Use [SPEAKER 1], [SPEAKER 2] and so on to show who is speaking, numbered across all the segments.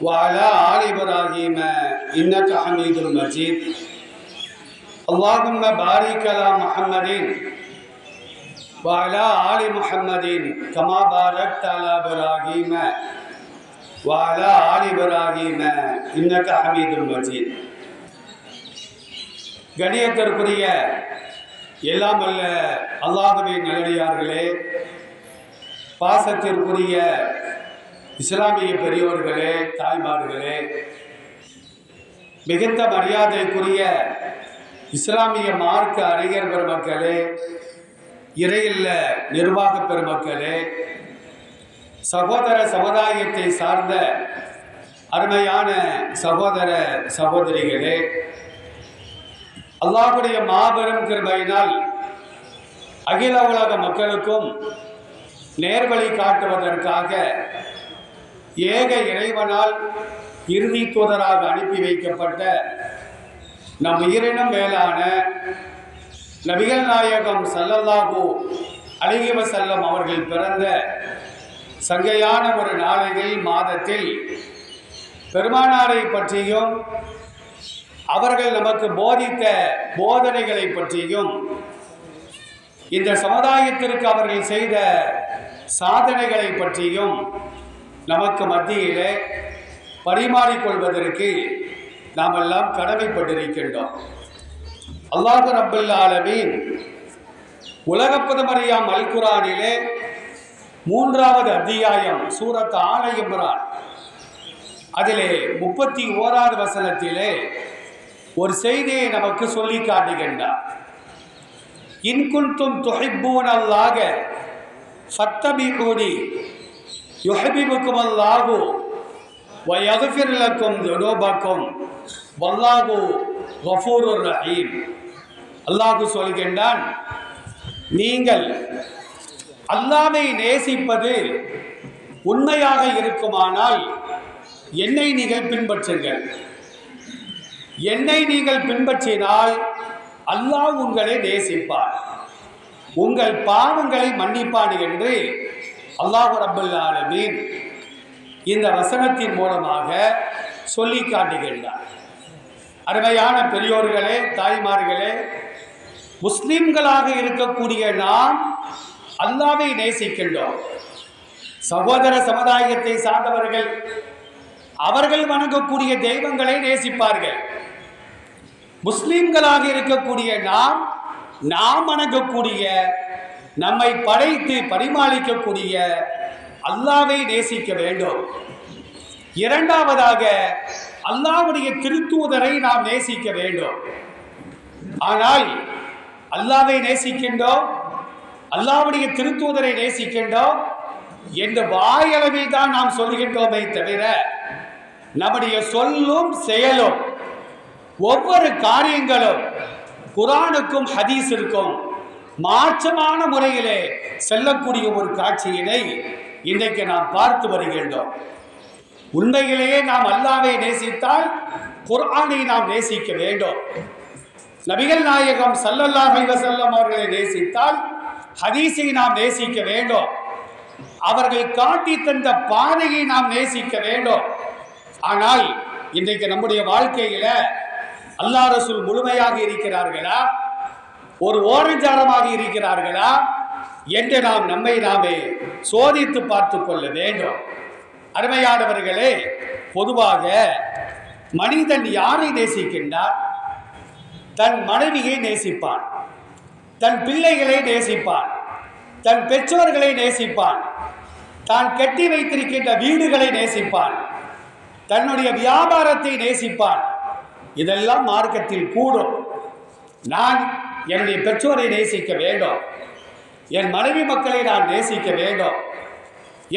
[SPEAKER 1] وعلى آل إبراهيم إنك حميد مجيد اللهم بارك على محمد وعلى آل محمد كما باركت على إبراهيم وعلى آل إبراهيم إنك حميد مجيد கணியத்திற்குரிய எல்லாம் அல்ல அல்லாஹுவே நல்லடியார்களே பாசத்திற்குரிய இஸ்லாமிய பெரியோர்களே தாய்மார்களே மிகுந்த மரியாதைக்குரிய இஸ்லாமிய மார்க்க அறிஞர் பெருமக்களே இறையில்ல நிர்வாக பெருமக்களே சகோதர சமுதாயத்தை சார்ந்த அருமையான சகோதர சகோதரிகளே அல்லாஹுடைய மாபெரும் கிருபையினால் அகில உலக மக்களுக்கும் நேர்வழி காட்டுவதற்காக ஏக இறைவனால் இறுதி தூதராக அனுப்பி வைக்கப்பட்ட நம் உயிரினம் மேலான நபிகள் நாயகம் சல்லல்லாஹூ அலிஹி செல்லம் அவர்கள் பிறந்த சங்கையான ஒரு நாளையில் மாதத்தில் பெருமானாரை பற்றியும் அவர்கள் நமக்கு போதித்த போதனைகளை பற்றியும் இந்த சமுதாயத்திற்கு அவர்கள் செய்த சாதனைகளை பற்றியும் நமக்கு மத்தியிலே பரிமாறிக்கொள்வதற்கு நாம் எல்லாம் கடமைப்பட்டிருக்கின்றோம். அல்லாஹு ரபுல் ஆலமீன் உலக பிரதமரியாம் அல்குரானிலே மூன்றாவது அத்தியாயம் சூரத் ஆல இம்ரான். அதிலே முப்பத்தி ஓராவது வசனத்திலே ஒரு செய்தியை நமக்கு சொல்லி காட்டுகின்றார். இன்குன்தும் துஹிப்பூன் அல்லாக ஃபத்தபிகூனி யுஹபிபுக்கும் அல்லாஹு வயகுஃபிர் லக்கும் துனூபக்கும் வல்லாஹு கஃபூருர் ரஹீம் அல்லாஹு சொல்கின்றான் நீங்கள் அல்லாவை நேசிப்பது உண்மையாக இருக்குமானால் என்னை நீங்கள் பின்பற்றுங்கள். என்னை நீங்கள் பின்பற்றினால் அல்லாஹ் உங்களை நேசிப்பார். உங்கள் பாவங்களை மன்னிப்பான் என்று அல்லாஹு ரபுல் ஆலமீன் இந்த வசனத்தின் மூலமாக சொல்லி காட்டுகின்றார். அருமையான பெரியோர்களே தாய்மார்களே முஸ்லிம்களாக இருக்கக்கூடிய நாம் அல்லாவை நேசிக்கின்றோம். சகோதர சமுதாயத்தை சார்ந்தவர்கள் அவர்கள் வணங்கக்கூடிய தெய்வங்களை நேசிப்பார்கள். முஸ்லிம்களாக இருக்கக்கூடிய நாம் நாம் வணங்கக்கூடிய நம்மை படைத்து பரிமாளிக்கக்கூடிய அல்லாவை நேசிக்க வேண்டும். இரண்டாவதாக அல்லாவுடைய திருத்தூதரை நாம் நேசிக்க வேண்டும். ஆனால் அல்லாவை நேசிக்கின்றோம் அல்லாவுடைய திருத்தூதரை நேசிக்கின்றோம் என்று வாயளவில் தான் நாம் சொல்கின்றோமே தவிர நம்முடைய சொல்லும் செயலும் ஒவ்வொரு காரியங்களும் குரானுக்கும் ஹதீஸிற்கும் மாற்றமான முறையிலே செல்லக்கூடிய ஒரு காட்சியினை இன்றைக்கு நாம் பார்த்து வருகின்றோம். உண்மையிலேயே நாம் அல்லாவை நேசித்தால் குர்ஆனை நாம் நேசிக்க வேண்டும். நபிகள் நாயகம் சல்லல்லாஹை வசல்லம் அவர்களை நேசித்தால் ஹதீஸை நாம் நேசிக்க வேண்டும். அவர்கள் காட்டி தந்த பாதையை நாம் நேசிக்க வேண்டும். ஆனால் இன்றைக்கு நம்முடைய வாழ்க்கையில அல்லாஹ் ரசூல் முழுமையாக இருக்கிறார்களா? ஒரு ஓரஞ்சாரமாக இருக்கிறார்களா? என்று நாம் நம்மை நாமே சோதித்து பார்த்து கொள்ள வேண்டும். அருமையானவர்களே பொதுவாக மனிதன் யாரை நேசிக்கின்றார் தன் மனைவியை நேசிப்பான். தன் பிள்ளைகளை நேசிப்பான். தன் பெற்றோர்களை நேசிப்பான். தான் கட்டி வைத்திருக்கின்ற வீடுகளை நேசிப்பான். தன்னுடைய வியாபாரத்தை நேசிப்பான். இதெல்லாம் மார்க்கத்தில் கூடும். நான் என்னுடைய பெற்றோரை நேசிக்க வேண்டும். என் மனைவி மக்களை நான் நேசிக்க வேண்டும்.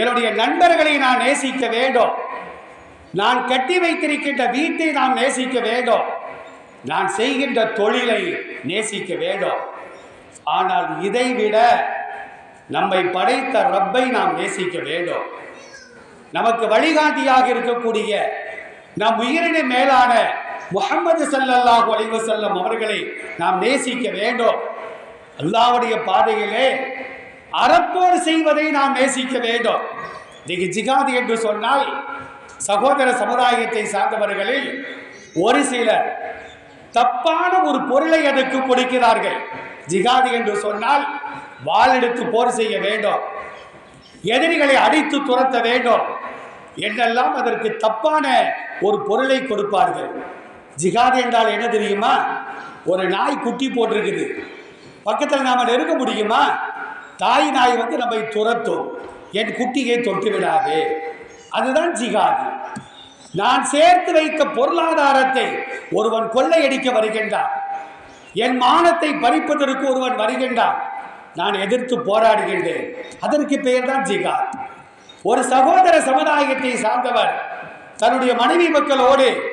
[SPEAKER 1] என்னுடைய நண்பர்களை நான் நேசிக்க வேண்டும். நான் கட்டி வைத்திருக்கின்ற வீட்டை நாம் நேசிக்க வேண்டும். நான் செய்கின்ற தொழிலை நேசிக்க வேண்டும். ஆனால் இதைவிட நம்மை படைத்த ரப்பை நாம் நேசிக்க வேண்டும். நமக்கு வழிகாட்டியாக இருக்கக்கூடிய நம் உயிரின மேலான முகமது ஸல்லல்லாஹு அலைஹி வஸல்லம் அவர்களை நாம் நேசிக்க வேண்டும். அல்லாவுடைய பாதையிலே அறப்போர் செய்வதை நாம் நேசிக்க வேண்டும். இன்னைக்கு ஜிகாது என்று சொன்னால் சகோதர சமுதாயத்தை சார்ந்தவர்களில் ஒரு சிலர் தப்பான ஒரு பொருளை அதற்கு கொடுக்கிறார்கள். ஜிகாது என்று சொன்னால் வாளெடுத்து போர் செய்ய வேண்டும். எதிரிகளை அடித்து துரத்த வேண்டும். என்றெல்லாம் அதற்கு தப்பான ஒரு பொருளை கொடுப்பார்கள். ஜிகாது என்றால் என்ன தெரியுமா? ஒரு நாய் குட்டி போட்டிருக்குது. பக்கத்தில் நாம் நெருங்க முடியுமா? தாய் நாய் வந்து நம்மை துரத்தும். என் குட்டியை தொட்டு விடாதே. அதுதான் ஜிகாது நான் சேர்த்து வைத்த பொருளாதாரத்தை ஒருவன் கொள்ளையடிக்க வருகின்றான். என் மானத்தை பறிப்பதற்கு ஒருவன் வருகின்றான். நான் எதிர்த்து போராடுகின்றேன். அதற்கு பெயர் தான் ஜிகாத் ஒரு சகோதர சமுதாயத்தை சார்ந்தவர் தன்னுடைய மனைவி மக்களோடு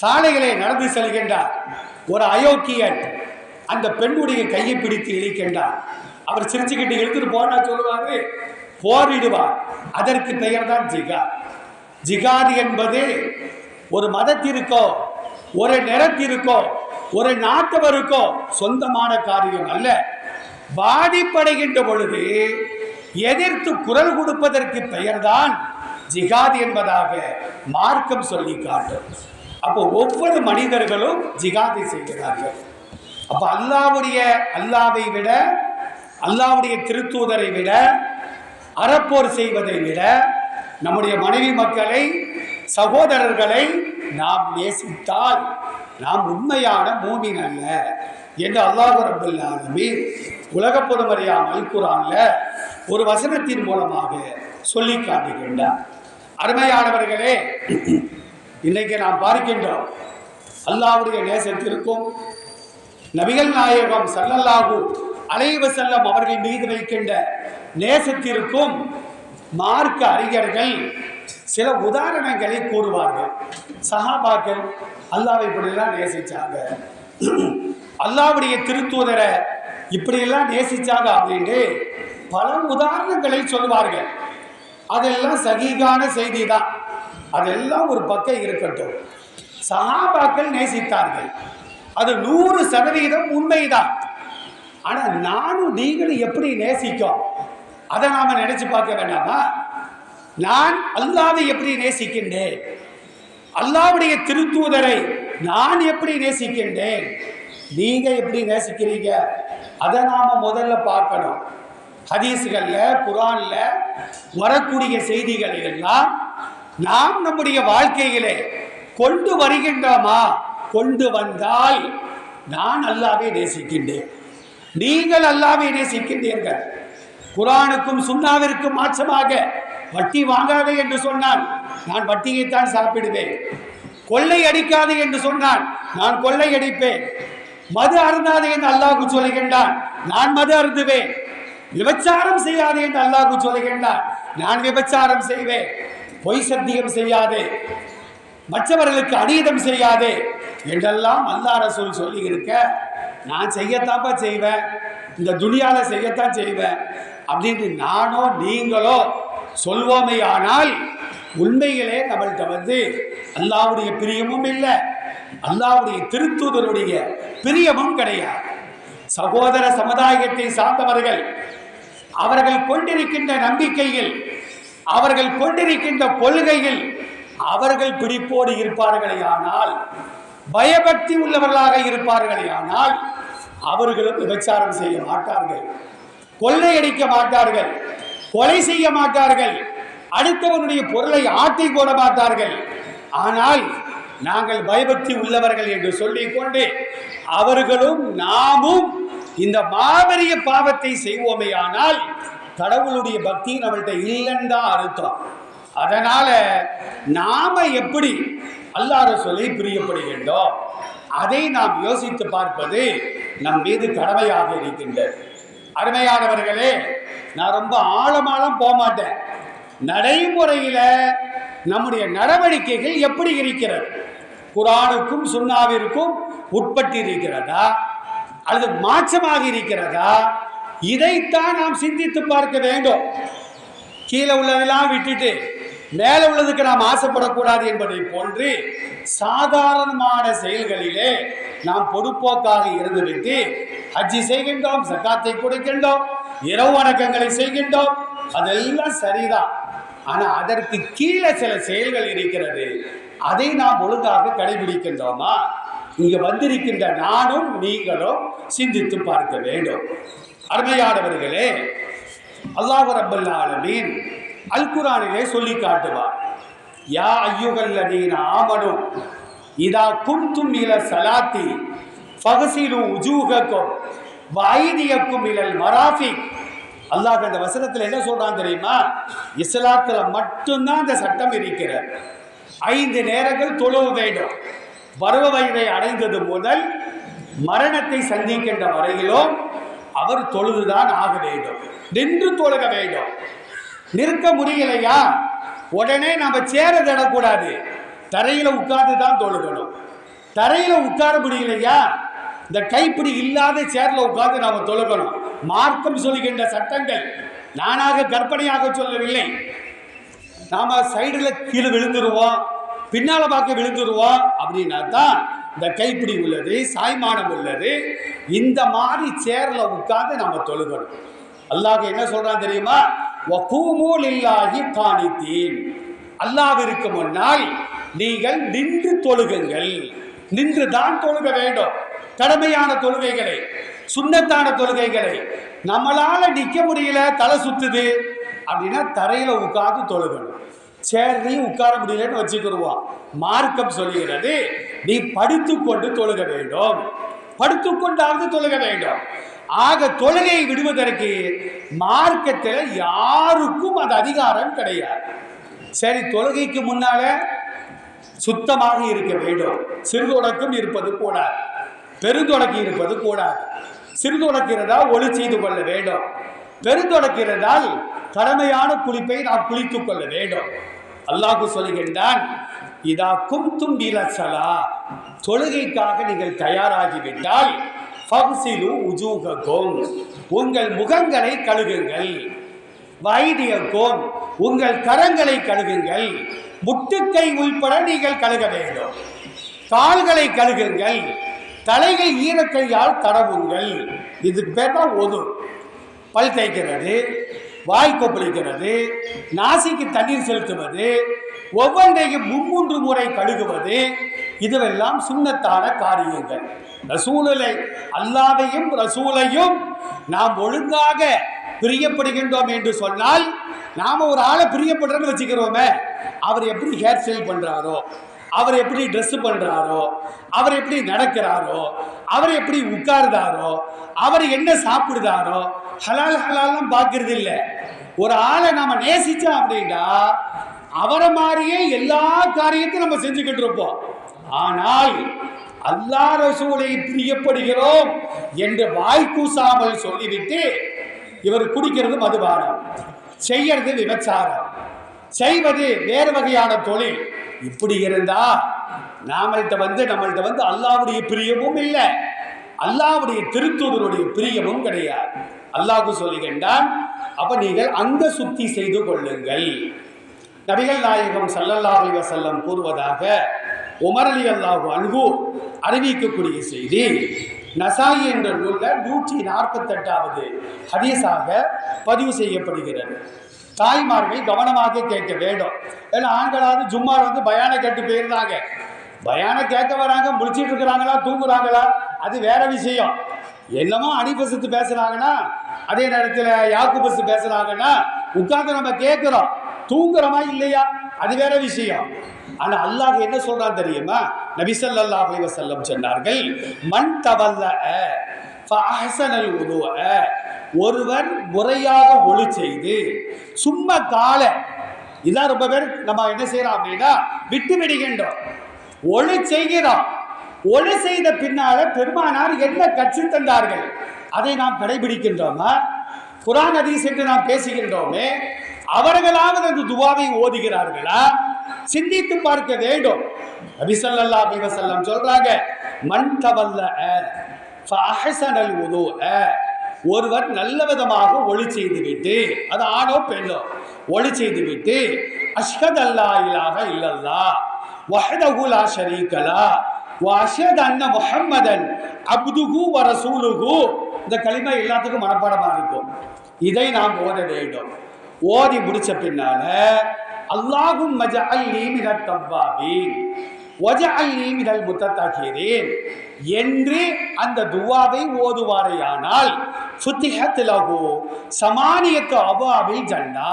[SPEAKER 1] சாலைகளை நடந்து செல்கின்றார். ஒரு அயோக்கியன் அந்த பெண்ணுடைய கையை பிடித்து இழிக்கின்றார். அவர் சிரிச்சுக்கிட்டு இழுத்துட்டு போனா சொல்லுவாரு? போரிடுவார். அதற்கு பெயர் தான் ஜிகா. ஜிகாத் என்பது ஒரு மதத்திற்கோ ஒரு நிறத்திற்கோ ஒரு நாட்டவருக்கோ சொந்தமான காரியம் அல்ல. பாதிப்படைகின்ற பொழுது எதிர்த்து குரல் கொடுப்பதற்கு பெயர்தான் ஜிகாத் என்பதாக மார்க்கம் சொல்லி காட்டும். அப்போ ஒவ்வொரு மனிதர்களும் ஜிகாதி செய்கிறார்கள். அப்போ அல்லாவுடைய அல்லாவை விட அல்லாவுடைய திருத்தூதரை விட அறப்போர் செய்வதை விட நம்முடைய மனைவி மக்களை சகோதரர்களை நாம் நேசித்தால் நாம் உண்மையான மூமின் அல்ல என்று அல்லாஹ் ரபுல்லாலுமே உலக பொதுமறையாம் அல்குரான்ல ஒரு வசனத்தின் மூலமாக சொல்லி காட்டுகின்றார். அருமையானவர்களே இன்றைக்கு நாம் பார்க்கின்றோம் அல்லாவுடைய நேசத்திற்கும் நபிகள் நாயகம் ஸல்லல்லாஹு அலைவு செல்லம் அவர்கள் மீது வைக்கின்ற நேசத்திற்கும் மார்க்க அறிஞர்கள் சில உதாரணங்களை கூறுவார்கள். சஹாபாக்கள் அல்லாவை இப்படிலாம் நேசிச்சாங்க. அல்லாவுடைய திருத்தூதரை இப்படியெல்லாம் நேசிச்சாங்க அப்படின்ட்டு பல உதாரணங்களை சொல்வார்கள் அதெல்லாம் சகிகான செய்தி தான். அதெல்லாம் ஒரு பக்கம் இருக்கட்டும். சகாபாக்கள் நேசித்தார்கள். அது நூறு சதவீதம் உண்மைதான். ஆனா நானும் நீங்களும் எப்படி நேசிக்கும் அதை நாம நினைச்சு பார்க்க வேண்டாமா? நான் அல்லாவை எப்படி நேசிக்கின்றேன்? அல்லாவுடைய திருத்தூதரை நான் எப்படி நேசிக்கின்றேன்? நீங்க எப்படி நேசிக்கிறீங்க? அதை நாம முதல்ல பார்க்கணும். ஹதீஸ்கள்ல குரான்ல வரக்கூடிய செய்திகளை எல்லாம் நாம் நம்முடைய வாழ்க்கையிலே கொண்டு வருகின்றோமா? கொண்டு வந்தால் நான் அல்லாவே நேசிக்கின்றேன். நீங்கள் அல்லாவே நேசிக்கின்றீர்கள். குரானுக்கும் சுண்ணாவிற்கும் மாற்றமாக வட்டி வாங்காதே என்று சொன்னான் நான் வட்டியைத்தான் சாப்பிடுவேன். கொள்ளை அடிக்காதே என்று சொன்னான் நான் கொள்ளை அடிப்பேன். மது அருந்தாதே என்று அல்லாஹு சொல்லுகின்றான் நான் மது அருந்துவேன். விபச்சாரம் செய்யாதே என்று அல்லாஹு சொல்லுகின்றான் நான் விபச்சாரம் செய்வேன். பொய் சத்தியம் செய்யாதே. மற்றவர்களுக்கு அநீதம் செய்யாதே. என்றெல்லாம் அல்லாஹ் ரசூல் சொல்லி இருக்க நான் செய்யத்தாப்பா செய்வேன் இந்த துணியால் செய்யத்தான் செய்வேன் அப்படின்ட்டு நானோ நீங்களோ சொல்வோமே ஆனால் உண்மையிலே நம்மள்கிட்ட வந்து அல்லாவுடைய பிரியமும் இல்லை அல்லாவுடைய திருத்தூதருடைய பிரியமும் கிடையாது. சகோதர சமுதாயத்தை சார்ந்தவர்கள் அவர்கள் கொண்டிருக்கின்ற நம்பிக்கையில் அவர்கள் கொண்டிருக்கின்ற கொள்கையில் அவர்கள் பிடிப்போடு இருப்பார்களே ஆனால் பயபக்தி உள்ளவர்களாக இருப்பார்களே ஆனால் அவர்களும் விபச்சாரம் செய்ய மாட்டார்கள். கொள்ளையடிக்க மாட்டார்கள். கொலை செய்ய மாட்டார்கள். அடுத்தவனுடைய பொருளை ஆட்டி போட மாட்டார்கள். ஆனால் நாங்கள் பயபக்தி உள்ளவர்கள் என்று சொல்லிக்கொண்டு அவர்களும் நாமும் இந்த மாபெரிய பாவத்தை செய்வோமே ஆனால் கடவுளுடைய பக்தி நம்மள்கிட்ட இல்லைன்னு தான் அர்த்தம். அதனால் நாம் எப்படி அல்லாத சொல்லி பிரியப்படுகின்றோம் அதை நாம் யோசித்து பார்ப்பது நம் மீது கடமையாக இருக்கின்றது. அருமையானவர்களே நான் ரொம்ப ஆழமாலாம் போக மாட்டேன். நம்முடைய நடவடிக்கைகள் எப்படி இருக்கிறது? குரானுக்கும் சுண்ணாவிற்கும் உட்பட்டு இருக்கிறதா அல்லது மாற்றமாக இருக்கிறதா? இதைத்தான் நாம் சிந்தித்து பார்க்க வேண்டும். கீழே உள்ளதெல்லாம் விட்டுட்டு மேலே உள்ளதுக்கு நாம் ஆசைப்படக்கூடாது என்பதை போன்று சாதாரணமான செயல்களிலே நாம் பொறுப்போக்காக இருந்துவிட்டு ஹஜ்ஜி செய்கின்றோம் சக்காத்தை கொடுக்கின்றோம் இரவு வணக்கங்களை செய்கின்றோம் அதெல்லாம் சரிதான். ஆனால் அதற்கு கீழே சில செயல்கள் இருக்கிறது. அதை நாம் ஒழுங்காக கடைபிடிக்கின்றோமா? இங்கே வந்திருக்கின்ற நானும் நீங்களும் சிந்தித்து பார்க்க வேண்டும். அருமையானவர்களே அல்லாஹ் ரப்பல் ஆலமீன் அல் குரானிலே சொல்லி காட்டுவார். யா ஐயுகல்லதீன ஆமனும் இதா குன்தும் இல சலாத்தி ஃபகசிலு உஜூகக்கும் வைதியக்கும் இலல் மராஃபிக் அல்லாஹ் அந்த வசனத்தில் என்ன சொல்றான் தெரியுமா? இஸ்லாத்தில் மட்டும்தான் அந்த சட்டம் இருக்கிறது. ஐந்து நேரங்கள் தொழுவ வேண்டும். பருவ வயதை அடைந்தது முதல் மரணத்தை சந்திக்கின்ற வரையிலும் அவர் தொழுதுதான் ஆக வேண்டும். நின்று தொழுக வேண்டும். நிற்க முடியலையா? உடனே நம்ம சேர தடக்கூடாது. தரையில் உட்கார்ந்து தான் தொழுகணும். தரையில் உட்கார முடியலையா? இந்த கைப்பிடி இல்லாத சேரில் உட்கார்ந்து நாம் தொழுகணும். மார்க்கம் சொல்கின்ற சட்டங்கள் நானாக கற்பனையாக சொல்லவில்லை. நாம் சைடில் கீழே விழுந்துருவோம் பின்னால் பார்க்க விழுந்துருவோம் அப்படின்னா தான் இந்த கைப்பிடி உள்ளது சாய்மானம் உள்ளது. இந்த மாதிரி சேர்ல உட்கார்ந்து நம்ம தொழுகணும். அல்லாஹ் என்ன சொல்றான் தெரியுமா? வகூமூல் இல்லாஹி காணித்தீன் அல்லாவிற்கு முன்னால் நீங்கள் நின்று தொழுகுங்கள். நின்று தான் தொழுக வேண்டும். கடமையான தொழுகைகளை சுண்ணத்தான தொழுகைகளை. நம்மளால நிக்க முடியல தலை சுத்துது அப்படின்னா தரையில உட்கார்ந்து தொழுகணும். சேர்லையும் உட்கார முடியலன்னு வச்சுக்கிடுவோம் மார்க்கம் சொல்லுகிறது நீ படுத்துக்கொண்டு தொழுக வேண்டும். படுத்துக்கொண்டாவது தொழுக வேண்டும். ஆக தொழுகையை விடுவதற்கு மார்க்கத்தில் யாருக்கும் அது அதிகாரம் கிடையாது. சரி தொழுகைக்கு முன்னால சுத்தமாக இருக்க வேண்டும். சிறுதொடக்கம் இருப்பது கூடாது பெருந்தொடக்கி இருப்பது கூடாது சிறுதொடக்கிறதா ஒளி செய்து கொள்ள வேண்டும். பெருந்தொடக்கிறதால் கடமையான குளிப்பை நாம் குளித்துக் கொள்ள வேண்டும். அல்லாஹு சொல்லுகின்றான் இதா கும்தும் சலா தொழுகைக்காக நீங்கள் தயாராகிவிட்டால் ஃபக்சிலு உஜூகக்கும் உங்கள் முகங்களை கழுகுங்கள். வைத்தியக்கும் உங்கள் கரங்களை கழுகுங்கள். முட்டுக்கை உள்பட நீங்கள் கழுக வேண்டும். கால்களை கழுகுங்கள். தலையை ஈரக்கையால் தடவுங்கள். இது பேர் தான் ஒது பல் தேய்க்கிறது. வாய் கொப்பளிக்கிறது நாசிக்கு தண்ணீர் செலுத்துவது ஒவ்வொன்றையும் மும்மூன்று முறை கழுகுவது இதுவெல்லாம் சுண்ணத்தான காரியங்கள். ரசூலை அல்லாவையும் ரசூலையும் நாம் ஒழுங்காக பிரியப்படுகின்றோம் என்று சொன்னால் நாம ஒரு ஆளை பிரியப்படுறோன்னு வச்சுக்கிறோமே அவர் எப்படி ஹேர் ஸ்டைல் பண்றாரோ அவர் எப்படி ட்ரெஸ் பண்ணுறாரோ அவர் எப்படி நடக்கிறாரோ அவர் எப்படி உட்கார்ந்தாரோ அவர் என்ன சாப்பிடுதாரோ ஹலால் ஹலால்லாம் பார்க்கறது இல்லை ஒரு ஆளை நாம நேசிச்சோம் அப்படின்னா அவரை மாதிரியே எல்லா காரியத்தையும் நம்ம செஞ்சுக்கிட்டு இருப்போம். ஆனால் அல்லா ரசூலை பிரியப்படுகிறோம் என்று வாய் கூசாமல் சொல்லிவிட்டு இவர் குடிக்கிறது மதுபானம் செய்யறது விபச்சாரம் செய்வது வேறு வகையான தொழில். இப்படி இருந்தா நாமள்கிட்ட வந்து நம்மள்கிட்ட வந்து அல்லாவுடைய பிரியமும் இல்லை. அல்லாவுடைய திருத்தூதருடைய பிரியமும் கிடையாது. அல்லாஹு சொல்லுகின்றான் அப்ப நீங்கள் அங்க சுத்தி செய்து கொள்ளுங்கள். நபிகள் நாயகம் சல்லல்லா அலி வசல்லம் கூறுவதாக உமர் அலி அல்லாஹு அன்பு அறிவிக்கக்கூடிய செய்தி நசாயி என்ற நூலில் நூற்றி நாற்பத்தெட்டாவது ஹதீஸாக பதிவு செய்யப்படுகிறது. தாய்மார்கள் கவனமாக கேட்க வேண்டும். ஏன்னா ஆண்களாவது ஜும்மா வந்து பயான கேட்டு போயிருந்தாங்க. பயான கேட்க வராங்க முடிச்சிட்டு இருக்கிறாங்களா தூங்குறாங்களா அது வேற விஷயம். என்னமோ அனிபசத்து பேசுறாங்கன்னா அதே நேரத்தில் யாக்குபஸ் பேசுறாங்கன்னா உட்கார்ந்து நம்ம கேட்கிறோம் தூங்குறோமா இல்லையா? அது வேற விஷயம். ஆனா அல்லாஹ் என்ன சொல்றான் தெரியுமா? நபி ஸல்லல்லாஹு அலைஹி சொன்னார்கள் மண் தவல்ல ஃபஅஹ்ஸனல் உதுவ ஒருவர் முறையாக ஒளி செய்து சும்மா கால இதான் ரொம்ப பேர் நம்ம என்ன செய்யறோம் அப்படின்னா விட்டு விடுகின்றோம். ஒளி செய்கிறோம். ஒளி செய்த பின்னால பெருமானார் என்ன கற்று தந்தார்கள்? அதை நாம் கடைபிடிக்கின்றோமா? குரான் ஹதீஸ் என்று நாம் பேசுகின்றோமே அவர்களாவது அந்த துவாவை ஓதுகிறார்களா? சிந்தித்து பார்க்க வேண்டும். அபிசல்லா ஸல்லல்லாஹு சொல்றாங்க மண் தவல்ல ஃபஅஹ்ஸனல் உதுஅ ஒருவர் நல்ல விதமாக ஒளி செய்து விட்டு அது ஆணோ பெண்ணோ? ஒளி செய்து விட்டு அஷ்கத் அல்லா இலாஹ இல்லல்லா வஹதகுலா லா ஷரீக அன்ன முஹம்மதன் அப்துகு வரசூலுகு இந்த களிமை எல்லாத்துக்கும் மனப்பாடமாக இருக்கும் இதை நாம் ஓத வேண்டும். ஓதி முடிச்ச பின்னால அல்லாஹும் மஜஅல்லி மினத் தவ்வாபீன். வஜஅல்லி மினல் முத்தத்தஹிரீன் என்று அந்த துவாவை ஓதுவாரையானால் ஃபுத்திஹத் லஹு சமானியத்து அபாவில் ஜன்னா.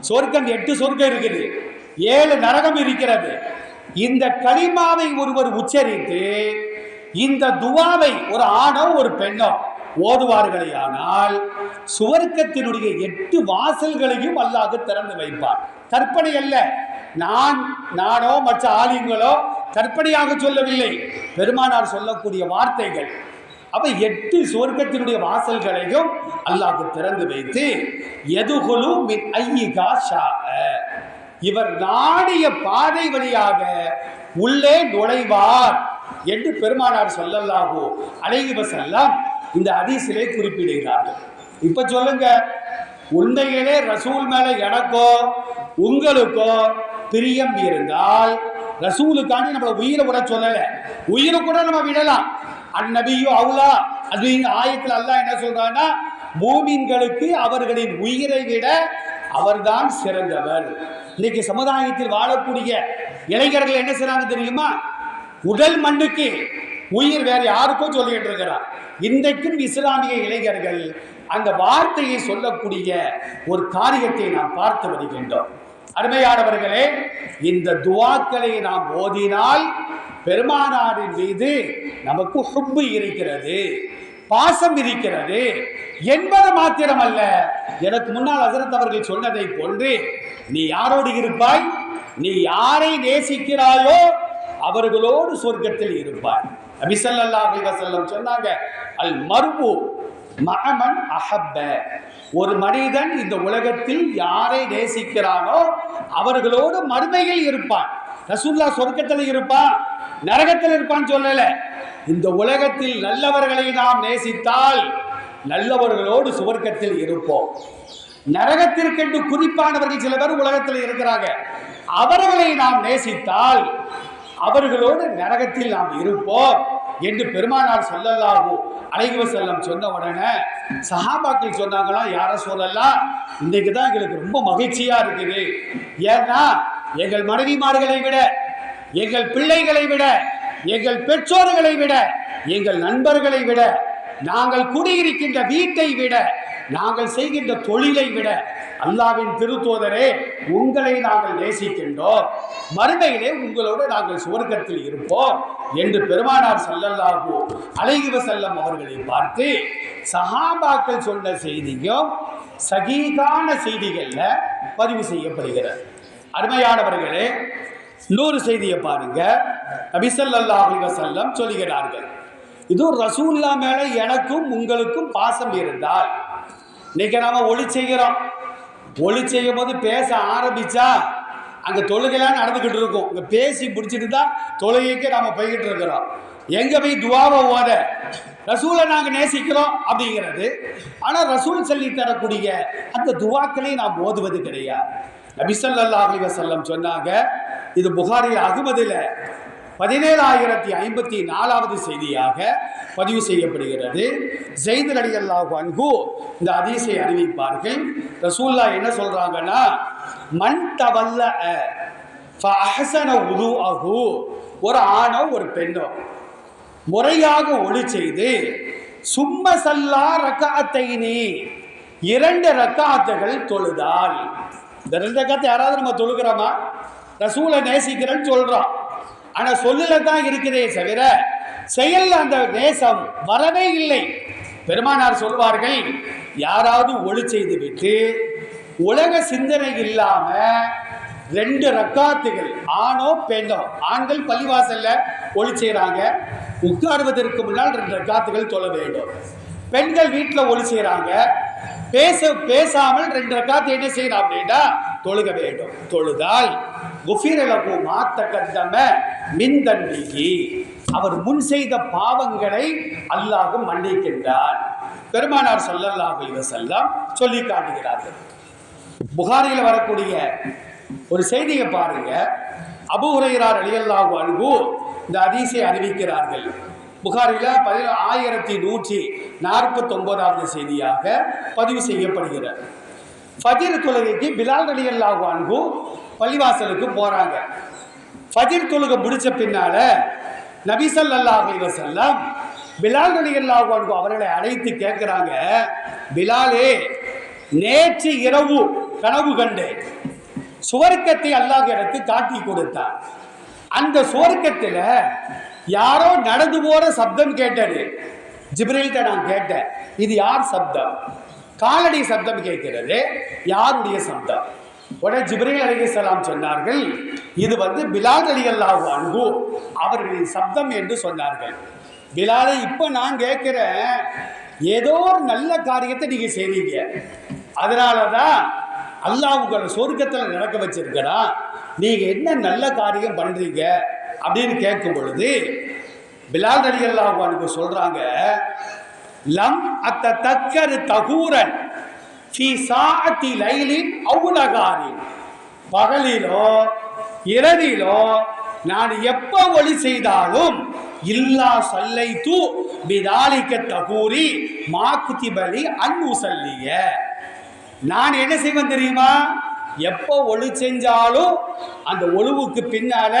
[SPEAKER 1] சொர்க்கம் எட்டு சொர்க்கம் இருக்குது. ஏழு நரகம் இருக்கிறது. இந்த களிமாவை ஒருவர் உச்சரித்து இந்த துவாவை ஒரு ஆணோ ஒரு பெண்ணோ ஓதுவார்களே ஆனால் சுவர்க்கத்தினுடைய எட்டு வாசல்களையும் அல்லாஹ் திறந்து வைப்பார். கற்பனை அல்ல நான் நானோ மற்ற ஆலிங்களோ கற்பனையாக சொல்லவில்லை. பெருமானார் சொல்லக்கூடிய வார்த்தைகள் அப்ப எட்டு சுவர்க்கத்தினுடைய வாசல்களையும் அல்லாஹ் திறந்து வைத்து எதுகுலு மின் ஐயிகா ஷாஅ. இவர் நாடிய பாதை வழியாக உள்ளே நுழைவார் என்று பெருமானார் சொல்லல்லாகோ அழகிவசல்லாம் இந்த ஹதீஸிலே குறிப்பிடுகிறார்கள். இப்ப சொல்லுங்க உண்மையிலே ரசூல் மேல எனக்கோ உங்களுக்கோ பிரியம் இருந்தால் ரசூலுக்காண்டி நம்மள உயிரை விட சொல்லல. உயிரை கூட நம்ம விடலாம். அந்நபியோ அவுலா அது ஆயத்தில் அல்லாஹ் என்ன சொல்றான்னா மூமின்களுக்கு அவர்களின் உயிரை விட அவர்தான் சிறந்தவர். இன்னைக்கு சமுதாயத்தில் வாழக்கூடிய இளைஞர்கள் என்ன செய்றாங்க தெரியுமா? உடல் மண்ணுக்கு உயிர் வேற யாருக்கும் சொல்லிட்டு இருக்கிறார் இன்றைக்கும் இஸ்லாமிய இளைஞர்கள் அந்த வார்த்தையை சொல்லக்கூடிய ஒரு காரியத்தை நாம் பார்த்து வருகின்றோம். அருமையானவர்களே இந்த துவாக்களை நாம் ஓதினால் பெருமானாரின் மீது நமக்கு ஹுப்பு இருக்கிறது பாசம் இருக்கிறது என்பது மாத்திரமல்ல. எனக்கு முன்னால் அசரத் அவர்கள் சொன்னதை போன்று நீ யாரோடு இருப்பாய்? நீ யாரை நேசிக்கிறாயோ அவர்களோடு சொர்க்கத்தில் இருப்பாய். நபி ஸல்லல்லாஹு சொன்னாங்க அல் மர்பு மகமன் அஹப்ப. ஒரு மனிதன் இந்த உலகத்தில் யாரை நேசிக்கிறானோ அவர்களோடு மறுமையில் இருப்பான். ரசூல்லா சொர்க்கத்தில் இருப்பான் நரகத்தில் இருப்பான்னு சொல்லல. இந்த உலகத்தில் நல்லவர்களை நாம் நேசித்தால் நல்லவர்களோடு சுவர்க்கத்தில் இருப்போம். நரகத்திற்கென்று குறிப்பானவர்கள் சில பேர் உலகத்தில் இருக்கிறாங்க. அவர்களை நாம் நேசித்தால் அவர்களோடு நரகத்தில் நாம் இருப்போம் என்று பெருமானார் சொல்லலாகு அழகிவ செல்லம் சொன்ன உடனே சஹாபாக்கள் சொன்னாங்களாம் யார சொல்லலாம் இன்னைக்கு தான் எங்களுக்கு ரொம்ப மகிழ்ச்சியா இருக்குது. ஏன்னா எங்கள் மனைவிமார்களை விட எங்கள் பிள்ளைகளை விட எங்கள் பெற்றோர்களை விட எங்கள் நண்பர்களை விட நாங்கள் குடியிருக்கின்ற வீட்டை விட நாங்கள் செய்கின்ற தொழிலை விட அல்லாவின் திருத்தோதரே உங்களை நாங்கள் நேசிக்கின்றோம். மறுமையிலே உங்களோடு நாங்கள் சுவர்க்கத்தில் இருப்போம் என்று பெருமானார் செல்லல்லாகு அழகிவ செல்லம் அவர்களை பார்த்து சஹாபாக்கள் சொன்ன செய்தியும் சகீகான செய்திகள்ல பதிவு செய்யப்படுகிறது. அருமையானவர்களே இன்னொரு செய்தியை பாருங்க. நபி ஸல்லல்லாஹு செல்லம் வஸல்லம் இது ரசூல்லா மேல எனக்கும் உங்களுக்கும் பாசம் இருந்தால் இன்னைக்கு நாம ஒளி செய்கிறோம். ஒளி செய்யும் போது பேச ஆரம்பிச்சா அங்க தொழுகைலாம் நடந்துகிட்டு இருக்கும். இங்க பேசி பிடிச்சிட்டு தான் தொழுகைக்கு நாம போய்கிட்டு இருக்கிறோம். எங்க போய் துவாவை ஓத? ரசூலை நாங்க நேசிக்கிறோம் அப்படிங்கிறது. ஆனா ரசூல் சொல்லி தரக்கூடிய அந்த துவாக்களை நாம் ஓதுவது கிடையாது. நபிசல்லா அலி வசல்லம் சொன்னாங்க இது புகாரி அகமதுல பதினேழாயிரத்தி ஐம்பத்தி நாலாவது செய்தியாக பதிவு செய்யப்படுகிறது. ஜெயித் அலி அல்லாஹு இந்த அதிசை அறிவிப்பார்கள். ரசூல்லா என்ன சொல்றாங்கன்னா மண் தவல்ல ஃபஅஹ்ஸன உதுஅஹு ஒரு ஆணோ ஒரு பெண்ணோ முறையாக ஒளி செய்து சும்ம சல்லா ரக்காத்தைனி இரண்டு ரக்காத்துகள் தொழுதால் இந்த ரெண்டு ரக்காத்தை யாராவது நம்ம தொழுகிறோமா? ரசூலை நேசிக்கிறேன்னு சொல்றோம். ஆனா சொல்லுல தான் இருக்குதே தவிர செயல்ல அந்த நேசம் வரவே இல்லை. பெருமானார் சொல்வார்கள் யாராவது ஒளி செய்து விட்டு உலக சிந்தனை இல்லாம ரெண்டு ரக்காத்துகள் ஆணோ பெண்ணோ ஆண்கள் பள்ளிவாசல்ல ஒளி செய்கிறாங்க உட்காருவதற்கு முன்னால் ரெண்டு ரக்காத்துகள் தொழ வேண்டும். பெண்கள் வீட்டில் ஒளி செய்கிறாங்க பேச பேசாமல் ரெண்டு ரக்காத்து என்ன செய்யணும் அப்படின்னா தொழுக வேண்டும். தொழுதால் குஃபிரலகு மாத்த கத்தம அவர் முன் செய்த பாவங்களை அல்லாஹும் மன்னிக்கின்றார் பெருமானார் சொல்லல்லாஹு இவர் வஸல்லம் சொல்லி காட்டுகிறார்கள். புகாரியில் வரக்கூடிய ஒரு செய்தியை பாருங்க. அபு ஹுரைரார் அலியல்லாஹு அன்ஹு இந்த அதிசை அறிவிக்கிறார்கள். புகாரில் பதின ஆயிரத்தி நூற்றி நாற்பத்தொன்பதாவது செய்தியாக பதிவு செய்யப்படுகிறது. ஃபஜிர் தொழுகைக்கு பிலால் அலியல்லாஹு அன்பு பள்ளிவாசலுக்கு போறாங்க. ஃபஜிர் தொழுக முடிச்ச பின்னால நபிசல் அல்லாஹ் அலைஹி பிலால் ரலியல்லாஹு அவர்களை அழைத்து கேட்குறாங்க பிலாலே நேற்று இரவு கனவு கண்டேன். சுவர்க்கத்தை அல்லாஹ் எனக்கு காட்டி கொடுத்தார் அந்த சுவர்க்கத்தில் யாரோ நடந்து போற சப்தம் கேட்டது. ஜிப்ரில்கிட்ட நான் கேட்டேன் இது யார் சப்தம்? காலடி சப்தம் கேட்கிறது யாருடைய சப்தம்? உடனே ஜிப்ரீல் அலிகலாம் சொன்னார்கள் இது வந்து பிலால் அலி அல்லாஹ் அன்பு அவர்களின் சப்தம் என்று சொன்னார்கள். பிலாலை இப்போ நான் கேட்குறேன் ஏதோ ஒரு நல்ல காரியத்தை நீங்கள் செய்வீங்க அதனால தான் அல்லாஹ் உங்களை சொர்க்கத்தில் நடக்க வச்சிருக்கிறான் நீங்கள் என்ன நல்ல காரியம் பண்ணுறீங்க அப்படின்னு கேட்கும் பொழுது பிலால் அலி அல்லாஹ் அன்பு சொல்கிறாங்க லம் அத்த தக்கரு தகூரன். ஃபி சாத்தி லைலின் அவுலகாரின் பகலிலோ இரவிலோ நான் எப்ப ஒளி செய்தாலும் இல்லா சல்லை தூ பிதாலிக்க தகூரி மாக்குத்திபலி அன்பு சல்லிய நான் என்ன செய்வேன் தெரியுமா? எப்போ ஒளி செஞ்சாலும் அந்த ஒழுவுக்கு பின்னால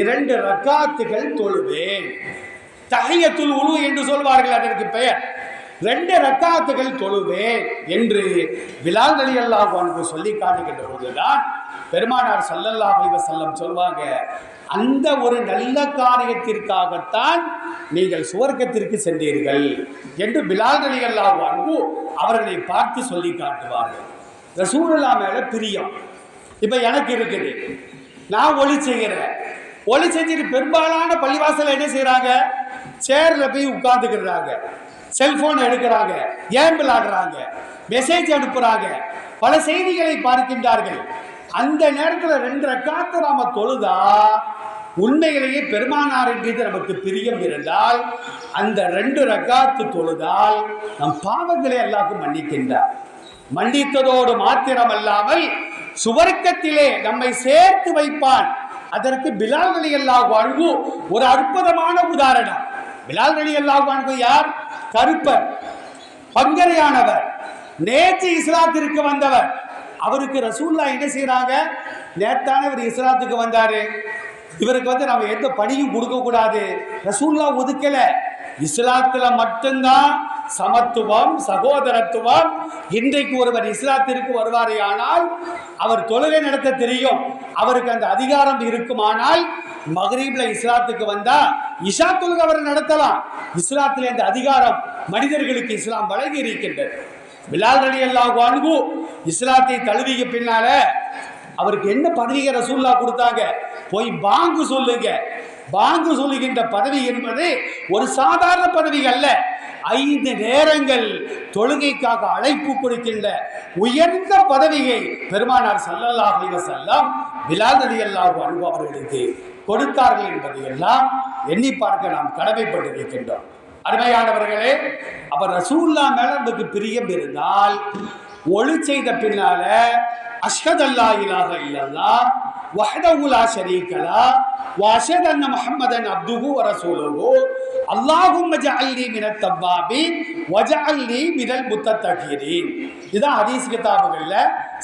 [SPEAKER 1] இரண்டு ரக்காத்துகள் தொழுவேன். தகையத்துள் உழு என்று சொல்வார்கள் அதற்கு பெயர். ரெண்டு ரக்காத்துகள் தொழுவேன் என்று விலாங்கலி அல்லாஹ் அவனுக்கு சொல்லி காட்டுகின்ற போதுதான் பெருமானார் சல்லல்லா அலிவ செல்லம் சொல்வாங்க அந்த ஒரு நல்ல காரியத்திற்காகத்தான் நீங்கள் சுவர்க்கத்திற்கு சென்றீர்கள் என்று பிலால் அல்லாஹ் அன்பு அவர்களை பார்த்து சொல்லி காட்டுவார்கள். ரசூலுல்லாஹ் மேல பிரியம். இப்போ எனக்கு இருக்குது. நான் ஒளி செய்கிறேன் ஒளி செஞ்சுட்டு பெரும்பாலான பள்ளிவாசல் என்ன செய்கிறாங்க சேரில் போய் உட்கார்ந்துக்கிறாங்க. செல்போன் எடுக்கிறாங்க. கேம் விளாடுறாங்க மெசேஜ் அனுப்புகிறாங்க பல செய்திகளை பார்க்கின்றார்கள். அந்த நேரத்தில் ரெண்டு ரக்காத்து நாம தொழுதா உண்மையிலேயே பெருமானாரின் மீது நமக்கு பிரியம் இருந்தால் அந்த ரெண்டு ரக்காத்து தொழுதால் நம் பாவங்களை எல்லாருக்கும் மன்னிக்கின்றார். மன்னித்ததோடு மாத்திரம் அல்லாமல் சுவர்க்கத்திலே நம்மை சேர்த்து வைப்பான். அதற்கு பிலால் அலி அல்லாஹ் வாழ்வு ஒரு அற்புதமான உதாரணம். பிலால் அலி அல்லாஹ் வாழ்வு யார்? கருப்பர் பங்கரையானவர் நேற்று இஸ்லாத்திற்கு வந்தவர். அவருக்கு ரசூல்லா என்ன செய்யறாங்க நேத்தான இவர் இஸ்லாத்துக்கு வந்தாரு. இவருக்கு வந்து நம்ம எந்த பணியும் கொடுக்க கூடாது ரசூல்லா ஒதுக்கல. இஸ்லாத்துல மட்டும்தான் சமத்துவம் சகோதரத்துவம். இன்றைக்கு ஒருவர் இஸ்லாத்திற்கு வருவாரே ஆனால் அவர் தொழிலை நடத்த தெரியும். அவருக்கு அந்த அதிகாரம் இருக்குமானால் மகரீப்ல இஸ்லாத்துக்கு வந்தா இஷா தொழுகை அவர் நடத்தலாம். இஸ்லாத்தில் அந்த அதிகாரம் மனிதர்களுக்கு இஸ்லாம் வழங்கி இருக்கின்றது. பிலால் அலி அல்லாஹ் அன்பு இஸ்லாத்தை தழுவிய பின்னால அவருக்கு என்ன பதவியை ரசூல்லா கொடுத்தாங்க? போய் பாங்கு சொல்லுங்க. பாங்கு சொல்லுகின்ற பதவி என்பது ஒரு சாதாரண பதவி அல்ல. ஐந்து நேரங்கள் தொழுகைக்காக அழைப்பு கொடுக்கின்ற உயர்ந்த பதவியை பெருமானார் ஸல்லல்லாஹு செல்லாம் வஸல்லம் பிலால் ரலியல்லாஹு அன்ஹு கொடுத்தார்கள் என்பதை எல்லாம் எண்ணி பார்க்க நாம் கடமைப்பட்டிருக்கின்றோம். அருமையானவர்களே அவர் ரசூல்லா மேல நமக்கு பிரியம் இருந்தால் ஒளி செய்த பின்னால அஷ்ஹத் அல்லா இலாஹ இல்லல்லா வஹ்தஹு லா ஷரீக லா வஅஷ்ஹது அன்ன முஹம்மதன் அப்துஹு வ ரசூலுஹு. அல்லாஹும்ம ஜஅல்னி மினத் தவ்வாபீன் வஜஅல்னி மினல் முத்தத்தகீரின். இதான் ஹதீஸ் கிதாபுகள்ல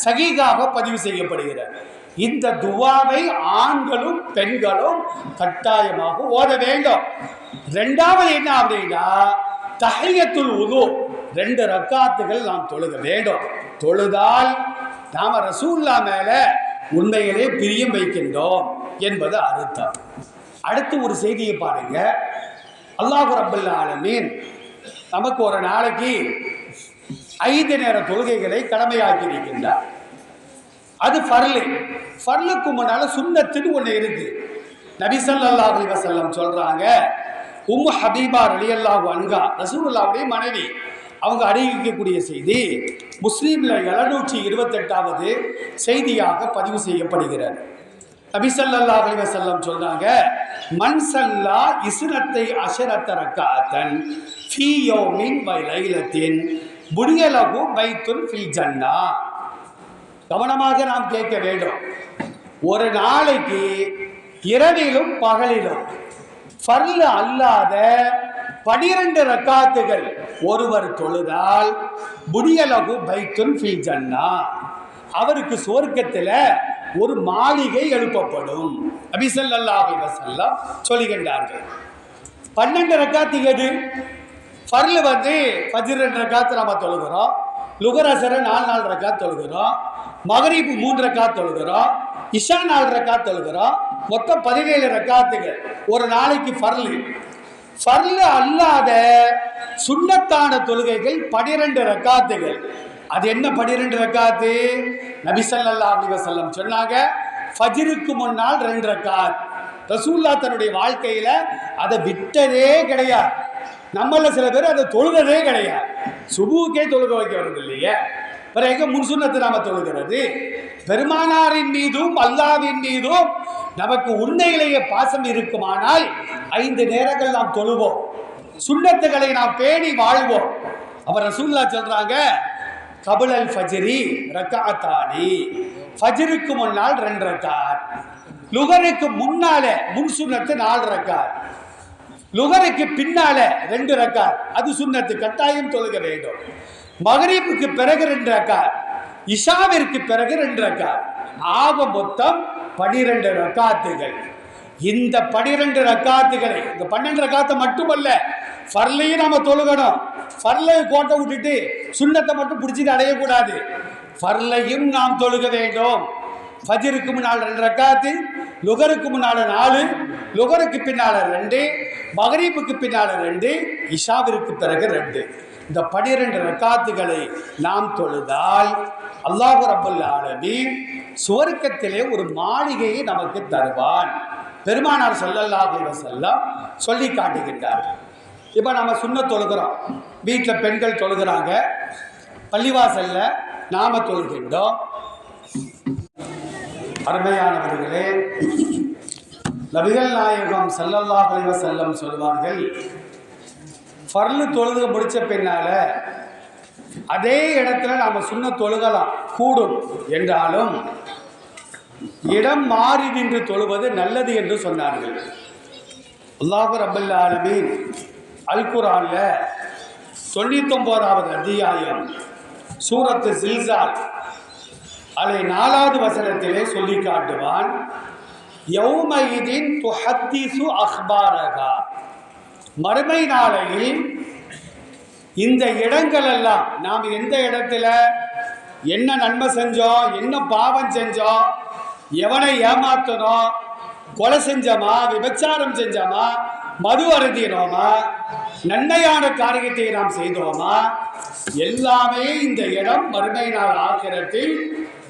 [SPEAKER 1] சகீகாக பதிவு செய்யப்படுகிறது. இந்த துவாவை ஆண்களும் பெண்களும் கட்டாயமாக ஓத வேண்டும். ரெண்டாவது என்ன அப்படின்னா தஹையத்துல் உது ரெண்டு ரக்காத்துகள் நாம் தொழுக வேண்டும். தொழுதால் நாம ரசூல்லா மேல உண்மைகளே பிரியம் வைக்கின்றோம் என்பது அர்த்தம். அடுத்து ஒரு செய்தியை பாருங்க. அல்லாஹ் ரபுல்ல ஆலமீன் நமக்கு ஒரு நாளைக்கு ஐந்து நேர தொழுகைகளை கடமையாக்கி இருக்கின்றார் அது ஃபர்லு. ஃபர்லுக்கு முன்னால சுண்ணத்துன்னு ஒன்று இருக்கு. நபி ஸல்லல்லாஹு அலைஹி வஸல்லம் சொல்றாங்க உம்மு ஹபீபா ரலியல்லாஹு அன்ஹா ரசூலுல்லாஹ்வுடைய மனைவி அவங்க அறிவிக்கக்கூடிய செய்தி முஸ்லீமில் எழுநூற்றி இருபத்தெட்டாவது செய்தியாக பதிவு செய்யப்படுகிறது. நபிசல்லா அலி வசல்லம் சொல்றாங்க மன் சல்லா இஸ்னத்தை அஷரத்த ரக்காத்தன் லைலத்தின் புனியலகு பைத்துன் ஃபில் ஜன்னா. கவனமாக நாம் கேட்க வேண்டும். ஒரு நாளைக்கு இரவிலும் பகலிலும் ஃபர்ல அல்லாத பனிரெண்டு ரக்காத்துகள். ஒருவர் தொழுதால் புனியலகு பைத்துன் ஃபில் ஜன்னா. அவருக்கு சுவர்க்கத்தில் ஒரு மாளிகை எழுப்பப்படும். அபிசல்லாஹி வசல்லாம் சொல்லுகின்றார்கள் பன்னெண்டு ரக்காத்து எது? ஃபர்ல வந்து ஃபஜ்ர் ரெண்டு ரக்காத்து நம்ம தொழுகிறோம். லுகரசரை நாலு நாலு ரக்காத் தொழுகிறோம். மகரீப் மூன்று ரக்காத் தொழுகிறோம். இஷா நாலு ரக்காத் தொழுகிறோம். மொத்தம் பதினேழு ரக்காத்துகள். ஒரு நாளைக்கு ஃபர்லு. ஃபர்லு அல்லாத சுண்ணத்தான தொழுகைகள் பனிரெண்டு ரக்காத்துகள். அது என்ன பனிரெண்டு ரக்காத்து? நபிசல்லா ஸல்லல்லாஹு அலைஹி சொன்னாங்க ஃபஜ்ருக்கு முன்னால் ரெண்டு ரக்காத். ரசூல்லா தன்னுடைய வாழ்க்கையில அதை விட்டதே கிடையாது. நம்மள சில பேர் அதை தொழுததே கிடையாது. சுபுக்கே தொழுக வைக்கிறது இல்லையே. பிறகு முன்சுன்னத்து நாம தொழுகிறது. பெருமானாரின் மீதும் அல்லாவின் மீதும் நமக்கு உண்மையிலேயே பாசம் இருக்குமானால் ஐந்து நேரங்கள் நாம் தொழுவோம். சுண்ணத்துகளை நாம் பேணி வாழ்வோம். அவர் ரசூல்லா சொல்றாங்க கபுலல் ஃபஜ்ரி ரக்காத்தானி. ஃபஜ்ருக்கு முன்னால் ரெண்டு ரக்காத். லுகருக்கு முன்னால முன் சுண்ணத்து நாலு ரக்காத். லுகருக்கு பின்னால ரெண்டு ரக்காத். அது சுண்ணத்து கட்டாயம் தொழுக வேண்டும். மகரீப்புக்கு பிறகு ரெண்டு ரக்கா இஷாவிற்கு பிறகு ரெண்டு ரக்கா ஆக மொத்தம் பனிரெண்டு ரக்காத்துகள். இந்த பனிரெண்டு ரக்காத்துகளை இந்த பன்னெண்டு ரக்காத்தை மட்டுமல்ல ஃபர்லையும் நாம தொழுகணும். ஃபர்லை கோட்டை விட்டுட்டு சுண்ணத்தை மட்டும் பிடிச்சிட்டு அடையக்கூடாது. ஃபர்லையும் நாம் தொழுக வேண்டும். ஃபஜ்ருக்கு முன்னால் ரெண்டு ரக்காத்து லுகருக்கு முன்னால் நாலு லுகருக்கு பின்னால் ரெண்டு மகரீப்புக்கு பின்னால் ரெண்டு இஷாவிற்கு பிறகு ரெண்டு. இந்த பனிரெண்டு ரக்காத்துகளை நாம் தொழுதால் அல்லாஹ் ரபுல் ஆலமீன் சுவர்க்கத்திலே ஒரு மாளிகையை நமக்கு தருவான். பெருமானார் ஸல்லல்லாஹு செல்லம் சொல்லி காட்டுகின்றார். இப்போ நம்ம சுண்ண தொழுகிறோம். வீட்டில் பெண்கள் தொழுகிறாங்க. பள்ளிவாசல்ல நாம தொழுகின்றோம். அருமையானவர்களே நபிகள் நாயகம் செல்லல்லாஹ் செல்லம் சொல்வார்கள் ஃபர்லு தொழுக முடிச்ச பின்னால அதே இடத்துல நாம சுண்ண தொழுகலாம். கூடும். என்றாலும் இடம் மாறி நின்று தொழுவது நல்லது என்று சொன்னார்கள். அல்லாஹு ரபுல் ஆலமீன் அல் குரான்ல தொண்ணூத்தொன்பதாவது அத்தியாயம் சூரத்து சில்சால் அதை நாலாவது வசனத்திலே சொல்லி காட்டுவான் யௌமயிதின் துஹத்திசு அஹ்பாரகா மறுமை நாளையில் இந்த இடங்கள் எல்லாம் நாம் எந்த இடத்துல என்ன நன்மை செஞ்சோம் என்ன பாவம் செஞ்சோம் எவனை ஏமாத்தணும் கொலை செஞ்சோமா விபச்சாரம் செஞ்சோமா மது அருந்தினோமா நன்மையான காரியத்தை நாம் செய்தோமா எல்லாமே இந்த இடம் மறுமை நாள் ஆக்கிரத்தில்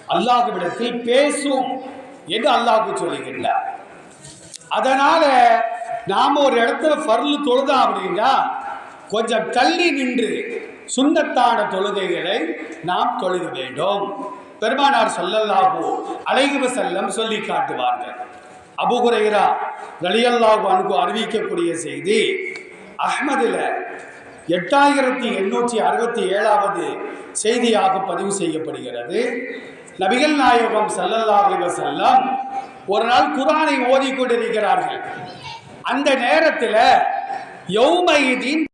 [SPEAKER 1] அல்லாஹுவிடத்தில் பேசும் என்று அல்லாஹ் சொல்லுகின்றார் அதனால நாம் ஒரு இடத்துல ஃபர்லு தொழுதோம் அப்படின்னா கொஞ்சம் தள்ளி நின்று சுண்ணத்தான தொழுகைகளை நாம் தொழுக வேண்டும். பெருமானார் சொல்லல்லாஹு அலைஹி செல்லம் சொல்லி காட்டுவார்கள். அபு ஹுரைரா ரலியல்லாஹு அறிவிக்கக்கூடிய செய்தி அஹ்மதில் எட்டாயிரத்தி எண்ணூற்றி அறுபத்தி ஏழாவது செய்தியாக பதிவு செய்யப்படுகிறது. நபிகள் நாயகம் ஸல்லல்லாஹு அலைஹி ஒரு நாள் குரானை ஓதிக்கொண்டிருக்கிறார்கள். அந்த நேரத்தில் யௌமைதீன்